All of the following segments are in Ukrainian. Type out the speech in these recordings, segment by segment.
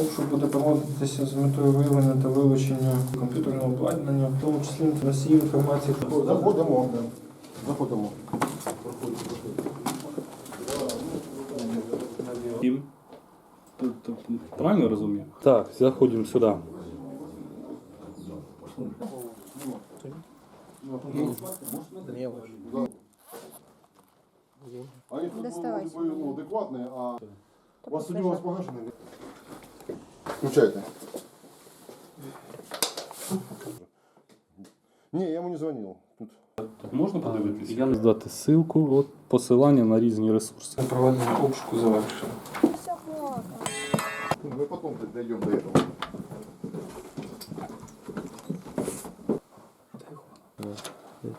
Обшук буде проводитися з метою виявлення та вилучення комп'ютерного обладнання, в тому числі носіїв інформації. Заходимо. Заходимо. Їм. Тобто, Правильно я розумію? Так, заходимо сюди. Они тут Доставай. вроде бы, ну, адекватные, а у вас судьба у вас погашены? Включайте. Не, я ему не звонил. Тут. Тут можна подивитися? Я здати ссылку, от посилання на різні ресурси. Проведення обшуку завершено. Все плохо. Мы потом дойдем до этого.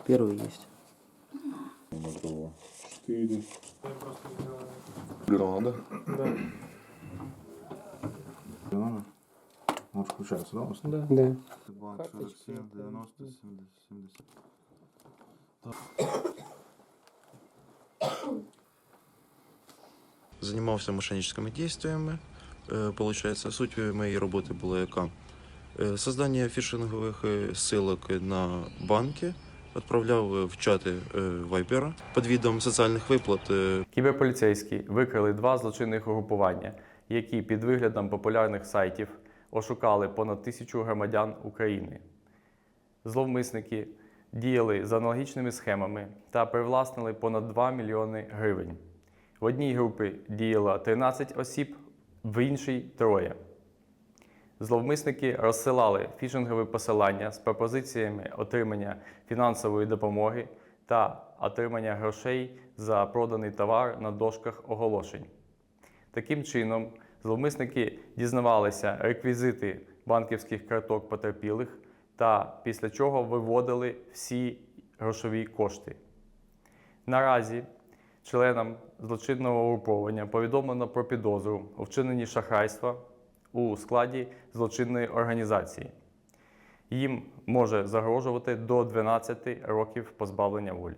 Первый есть. Да. Вот включается, да? У вас? Да. Да. Банк Карточки, 47, да. 90, 70, 70. Занимался мошенническими дійствами. Е, Получається, суть моєї роботи була яка? Е, Создання фішингових е, ссылок на банки, відправляв в чати Viber під відом соціальних виплат. Кіберполіцейські викрили два злочинних угрупування, які під виглядом популярних сайтів ошукали понад тисячу громадян України. Зловмисники діяли за аналогічними схемами та привласнили понад 2 мільйони гривень. В одній групі діяло 13 осіб, в іншій троє. Зловмисники розсилали фішингові посилання з пропозиціями отримання фінансової допомоги та отримання грошей за проданий товар на дошках оголошень. Таким чином, зловмисники дізнавалися реквізити банківських карток потерпілих та після чого виводили всі грошові кошти. Наразі членам злочинного угруповання повідомлено про підозру у вчиненні шахрайства у складі злочинної організації. Їм може загрожувати до 12 років позбавлення волі.